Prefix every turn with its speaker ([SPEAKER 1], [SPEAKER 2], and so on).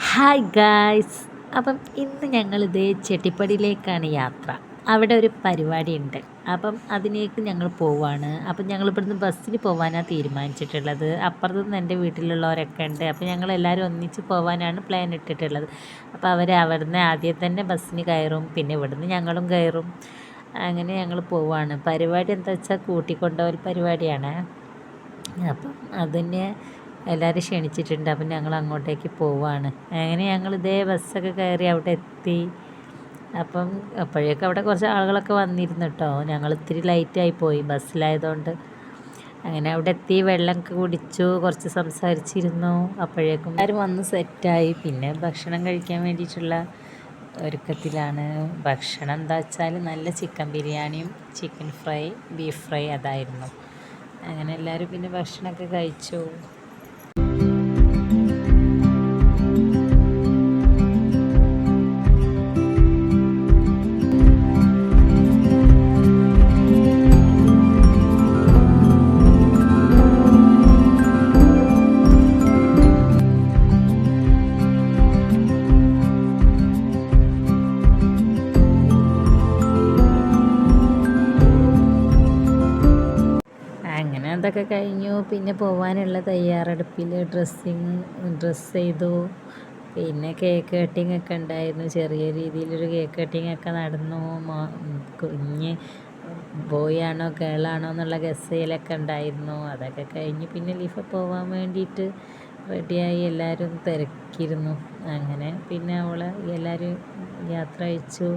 [SPEAKER 1] Hi guys അപ്പം ഇന്ന് ഞങ്ങൾ ഇതേ ചെട്ടിപ്പടിയിലേക്കാണ് യാത്ര. അവിടെ ഒരു പരിപാടി ഉണ്ട് അപ്പം അതിലേക്ക് ഞങ്ങൾ പോവാണ്. അപ്പം ഞങ്ങൾ ഇവിടുന്ന് ബസ്സിന് പോകാനാണ് തീരുമാനിച്ചിട്ടുള്ളത്. അപ്പുറത്ത് നിന്ന് എന്റെ വീട്ടിലുള്ളവരൊക്കെ ഉണ്ട്. അപ്പം ഞങ്ങൾ എല്ലാവരും ഒന്നിച്ച് പോകാനാണ് പ്ലാൻ ഇട്ടിട്ടുള്ളത്. അപ്പോൾ അവർ അവിടുന്ന് ആദ്യം തന്നെ ബസ്സിന് കയറും. പിന്നെ ഇവിടുന്ന് ഞങ്ങളും കയറും. അങ്ങനെ ഞങ്ങൾ പോവാണ്. പരിപാടി എന്താ വെച്ചാൽ കൂട്ടിക്കൊണ്ടുപോകൽ പരിപാടിയാണ്. അപ്പം അതിനെ എല്ലാവരും ക്ഷണിച്ചിട്ടുണ്ട്. അപ്പം ഞങ്ങൾ അങ്ങോട്ടേക്ക് പോവാണ്. അങ്ങനെ ഞങ്ങൾ ഇതേ ബസ്സൊക്കെ കയറി അവിടെ എത്തി. അപ്പം അപ്പോഴേക്കും അവിടെ കുറച്ച് ആളുകളൊക്കെ വന്നിരുന്നു കേട്ടോ ഞങ്ങൾ ഇത്തിരി ലൈറ്റായി പോയി. ബസ്സിലായതുകൊണ്ട് അങ്ങനെ അവിടെ എത്തി. വെള്ളമൊക്കെ കുടിച്ചു. കുറച്ച് സംസാരിച്ചിരുന്നു. അപ്പോഴേക്കും എല്ലാവരും വന്ന് സെറ്റായി പിന്നെ ഭക്ഷണം കഴിക്കാൻ വേണ്ടിയിട്ടുള്ള ഒരുക്കത്തിലാണ്. ഭക്ഷണം എന്താ വെച്ചാൽ നല്ല ചിക്കൻ ബിരിയാണിയും ചിക്കൻ ഫ്രൈ ബീഫ് ഫ്രൈ അതായിരുന്നു. അങ്ങനെ എല്ലാവരും പിന്നെ ഭക്ഷണമൊക്കെ കഴിച്ചു. അതൊക്കെ കഴിഞ്ഞു. പിന്നെ പോവാനുള്ള തയ്യാറെടുപ്പിൽ ഡ്രസ്സിങ് ഡ്രസ്സ് ചെയ്തു. പിന്നെ കേക്ക് കട്ടിംഗ് ഒക്കെ ഉണ്ടായിരുന്നു. ചെറിയ രീതിയിലൊരു കേക്ക് കട്ടിംഗ് ഒക്കെ നടന്നു. കുഞ്ഞ് ബോയ് ആണോ ഗേൾ ആണോ എന്നുള്ള ഗസ് ചെയ്യലൊക്കെ ഉണ്ടായിരുന്നു. അതൊക്കെ കഴിഞ്ഞ് പിന്നെ ലീഫ് പോകാൻ വേണ്ടിയിട്ട് റെഡിയായി എല്ലാവരും തിരക്കിയിരുന്നു അങ്ങനെ പിന്നെ അവളെ എല്ലാവരും യാത്ര അയച്ചു.